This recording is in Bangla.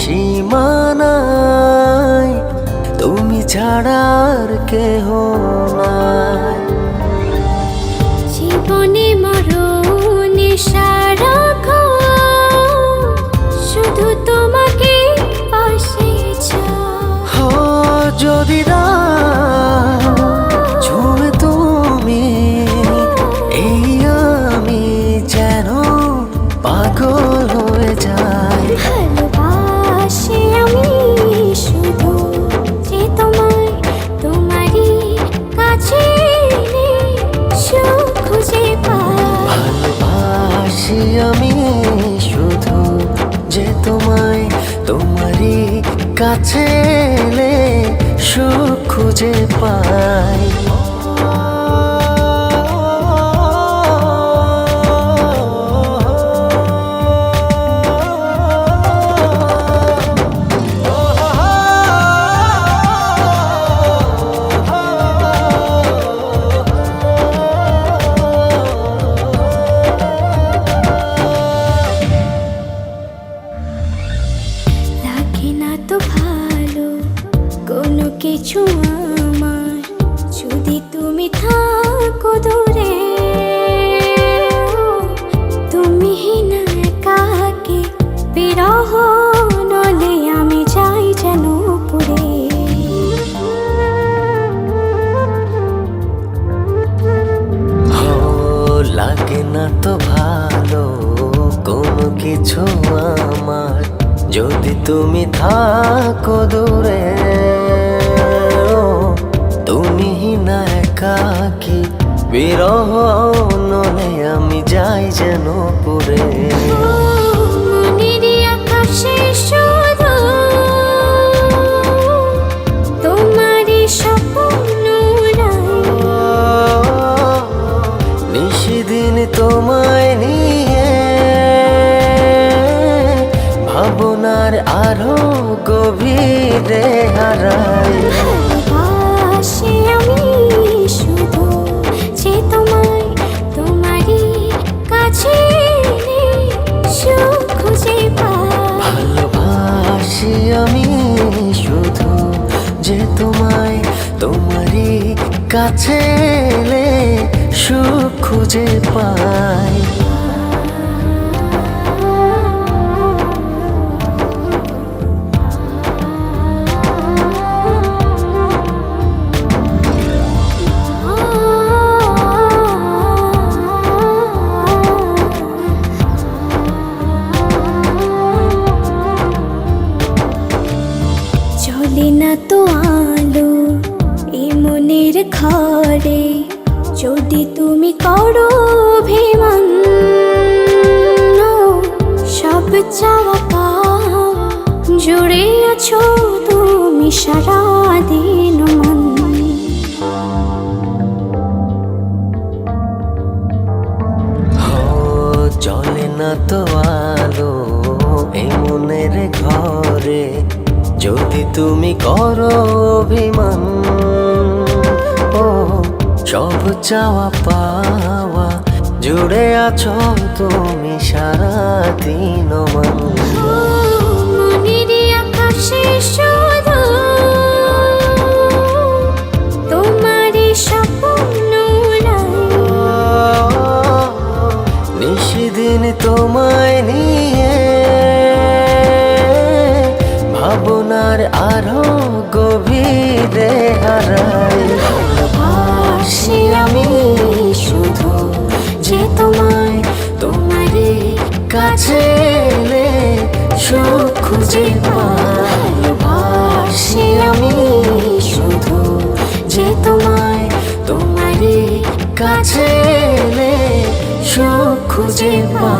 সীমানায় তুমি ছাড়ার কেহ নাই। জীবনে মরণে সারাক্ষণ যে তোমায় তোমারই কাছে এলে সুখ খুঁজে পাই। লাগে না তো ভালো, কোনো কিছু আমার। যদি তুমি থাকো দূরে তুমি না একাকি বিরহ নলে আমি যাই যেন পুরে। তোমায় নিয়ে ভাবনার আরও গভীরে হারাই। আমি শুধু যে তোমায় তোমারই কাছে সুখ খুঁজে ভালোবাসি আমি শুধু যে তোমায় তোমারই কাছে সুখ খুঁজে পাই। চলে না তো আলো এই মনের যদি তুমি করো অভিমান, সব চাওয়া পাওয়া জুড়ে আছো তুমি সারা দিন মন। ও চলে না তো আলো এই ঘরে। যদি তুমি করো অভিমান সব চাওয়া পাওয়া জুড়ে আছো তুমি সারা দিন আকাশে তোমারই স্বপ্ন নিশিদিন তোমায় নিয়ে ভাবনার আরও গভীরে হারাই। ভালোবাসি আমি শুধু যে তোমায় তোমারই কাছে এলে সুখ খুঁজে ভালোবাসি আমি শুধু যে তোমায় তোমারই কাছে এলে সুখ খুঁজে পাই